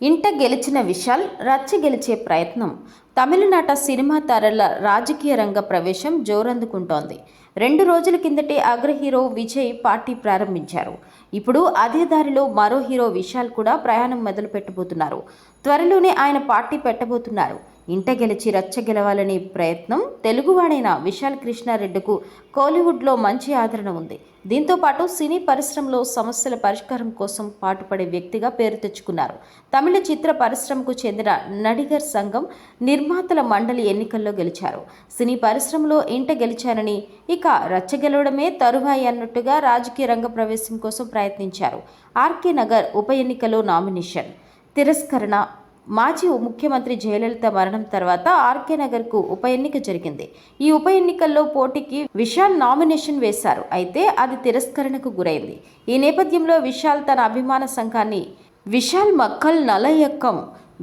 ఇంట గెలిచిన విశాల్ రచ్చ గెలిచే ప్రయత్నం. తమిళనాట సినిమా తారల రాజకీయ రంగ ప్రవేశం జోరందుకుంటోంది. రెండు రోజుల కిందటే అగ్ర హీరో విజయ్ పార్టీ ప్రారంభించారు. ఇప్పుడు అదే దారిలో మరో హీరో విశాల్ కూడా ప్రయాణం మొదలు పెట్టబోతున్నారు త్వరలోనే ఆయన పార్టీ పెట్టబోతున్నారు. ఇంట గెలిచి రచ్చ గెలవాలనే ప్రయత్నం తెలుగువాడైన విశాల్ కృష్ణారెడ్డికు కోలీవుడ్లో మంచి ఆదరణ ఉంది. దీంతో పాటు సినీ పరిశ్రమలో సమస్యల పరిష్కారం కోసం పాటుపడే వ్యక్తిగా పేరు తెచ్చుకున్నారు. తమిళ చిత్ర పరిశ్రమకు చెందిన నడిగర్ సంఘం నిర్మాతల మండలి ఎన్నికల్లో గెలిచారు. సినీ పరిశ్రమలో ఇంట గెలిచారని ఇక రచ్చ గెలవడమే తరువాయి అన్నట్టుగా రాజకీయ రంగ ప్రవేశం కోసం ప్రయత్నించారు. ఆర్కే నగర్ ఉప ఎన్నికలో నామినేషన్. తిరస్కరణ మాజీ ముఖ్యమంత్రి జయలలిత మరణం తర్వాత ఆర్కే నగర్కు ఉప ఎన్నిక జరిగింది. ఈ ఉప ఎన్నికల్లో పోటీకి విశాల్ నామినేషన్ వేశారు. అయితే అది తిరస్కరణకు గురైంది. ఈ నేపథ్యంలో విశాల్ తన అభిమాన సంఘాన్ని విశాల్ మక్కల్ నలయక్కం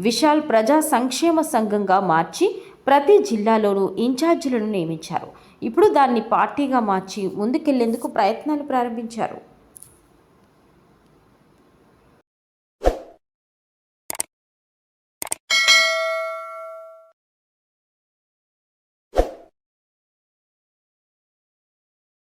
విశాల్ ప్రజా సంక్షేమ సంఘంగా మార్చి ప్రతి జిల్లాలోనూ ఇన్ఛార్జీలను నియమించారు. ఇప్పుడు దాన్ని పార్టీగా మార్చి ముందుకెళ్ళేందుకు ప్రయత్నాలు ప్రారంభించారు.